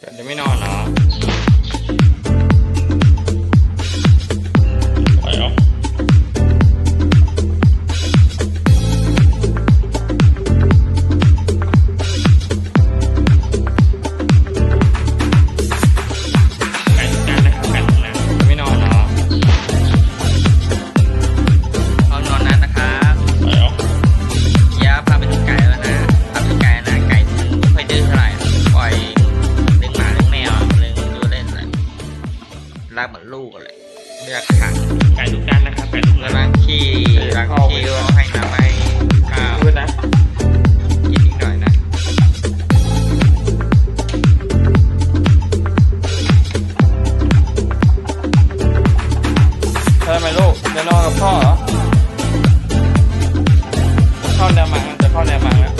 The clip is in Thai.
Prendimi nonna. Lah. รักเหมือนลูกเลยเลือกค่ะไก่ลูกกันนะครับไก่ลูกกัแล้นวล้างขี้ล้างขี้แล้วให้น้ำให้ข้าวด้วยนะกินนิหน่อยนะทำไมลูกจะนอนกับพ่อเหรอเข้าแนวมังจะเข้าแนวมังแล้ว